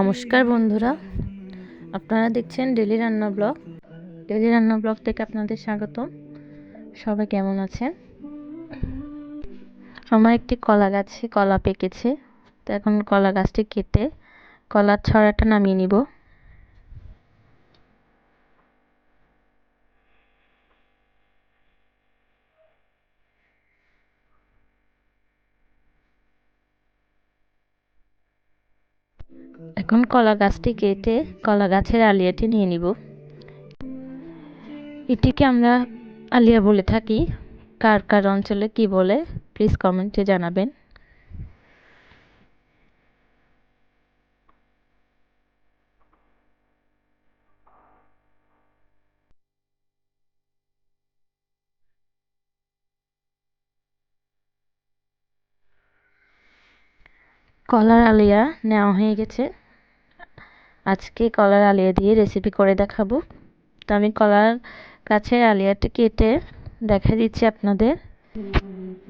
নমস্কার বন্ধুরা। আপনারা দেখছেন ডেলি রান্না ব্লগ ডেলি রান্না ব্লগ থেকে আপনাদের স্বাগতম। সবাই কেমন আছেন? আমার একটি কলা গাছে কলা পেকেছে। তো এখন কলা গাছটি কেটে কলার ছড়াটা নামিয়ে নিব। এখন কলা গাছটি কেটে কলা গাছের আলিয়াটি নিয়ে নিব। এটিকে আমরা আলিয়া বলে থাকি। কার কার অঞ্চলে কি বলে প্লিজ কমেন্টে জানাবেন। কলার আলিয়া নেওয়া হয়ে গেছে। আজকে কলার আলিয়া দিয়ে রেসিপি করে দেখাবো। তো আমি কলার গাছের আলিয়াটা কেটে দেখা দিচ্ছি আপনাদের।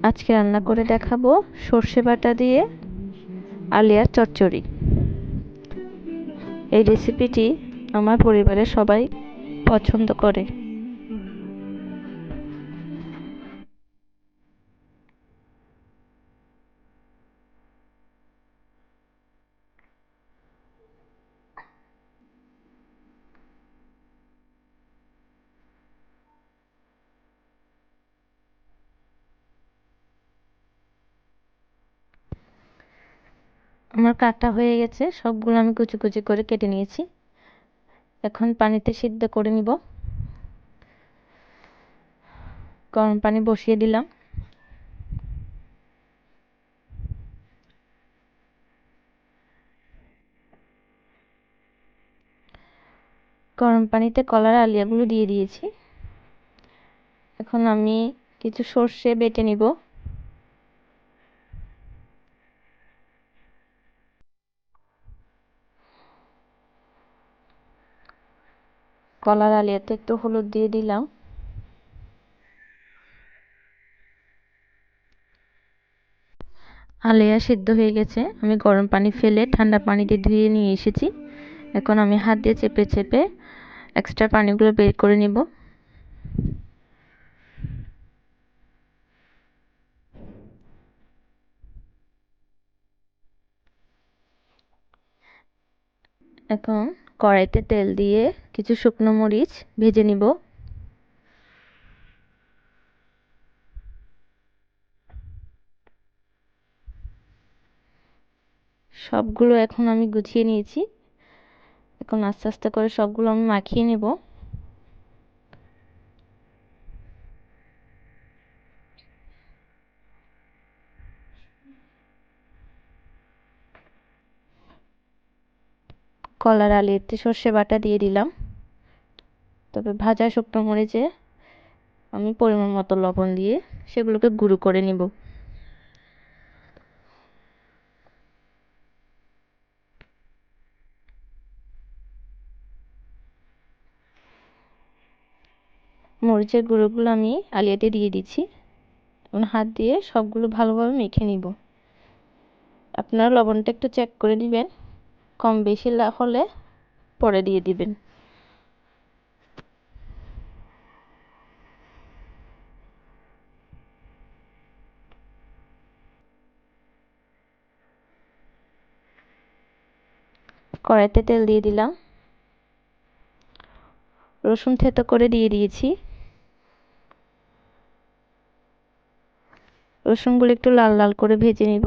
আজকে রান্না করে দেখাবো সর্ষে বাটা দিয়ে আলিয়ার চচ্চড়ি। এই রেসিপিটি আমার পরিবারের সবাই পছন্দ করে। আমার কাটা হয়ে গেছে, সবগুলো আমি কুচি কুচি করে কেটে নিয়েছি। এখন পানিতে সিদ্ধ করে নিব। গরম পানি বসিয়ে দিলাম। গরম পানিতে কলার আলিয়াগুলো দিয়ে দিয়েছি। এখন আমি কিছু সর্ষে বেটে নিব। কলার আলিয়াতে একটু হলুদ দিয়ে দিলাম। আলিয়া সিদ্ধ হয়ে গেছে। আমি গরম পানি ফেলে ঠান্ডা পানিতে ধুয়ে নিয়ে এসেছি। এখন আমি হাত দিয়ে চেপে চেপে এক্সট্রা পানিগুলো বের করে নিব। এখন কড়াইতে তেল দিয়ে কিছু শুকনো মরিচ ভেজে নিব। সবগুলো এখন আমি গুছিয়ে নিয়েছি। এখন আস্তে আস্তে করে সবগুলো আমি মাখিয়ে নেব। কলার আলিতে সর্ষে বাটা দিয়ে দিলাম। তবে ভাজা শুকনো মরিচে আমি পরিমাণ মতো লবণ দিয়ে সেগুলোকে গুঁড়ো করে নিব। মরিচের গুঁড়োগুলো আমি আলিয়াতে দিয়ে দিচ্ছি। এবং হাত দিয়ে সবগুলো ভালোভাবে মেখে নিব। আপনারা লবণটা একটু চেক করে নেবেন। কম বেশি হলে পরে দিয়ে দিবেন। কড়াইতে তেল দিয়ে দিলাম। রসুন থেতো করে দিয়ে দিয়েছি। রসুনগুলো একটু লাল লাল করে ভেজে নিব।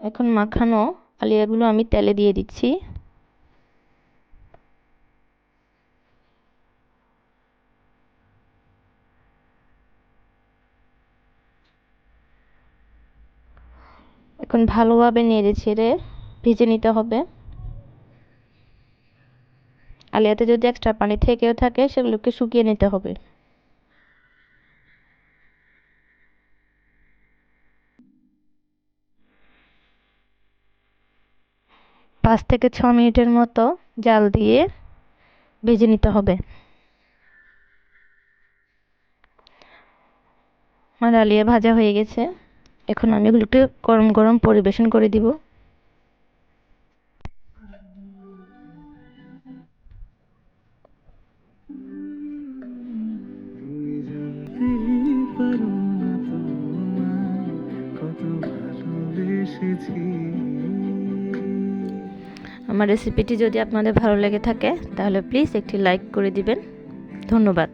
এখন মাখানো আলিয়াগুলো আমি তেলে দিয়ে দিচ্ছি। এখন ভালোভাবে নেড়ে ছেড়ে ভেজে নিতে হবে। আলিয়াতে যদি এক্সট্রা পানি থেকেও থাকে, সেগুলোকে শুকিয়ে নিতে হবে। পাঁচ থেকে ছ মিনিটের মতো জাল দিয়ে ভেজে নিতে হবে। আমার আলিয়া ভাজা হয়ে গেছে। এখন আমি এগুলোকে গরম গরম পরিবেশন করে দিব। কত ভালোবেসেছি। আমার রেসিপিটি যদি আপনাদের ভালো লেগে থাকে তাহলে প্লিজ একটি লাইক করে দিবেন। ধন্যবাদ।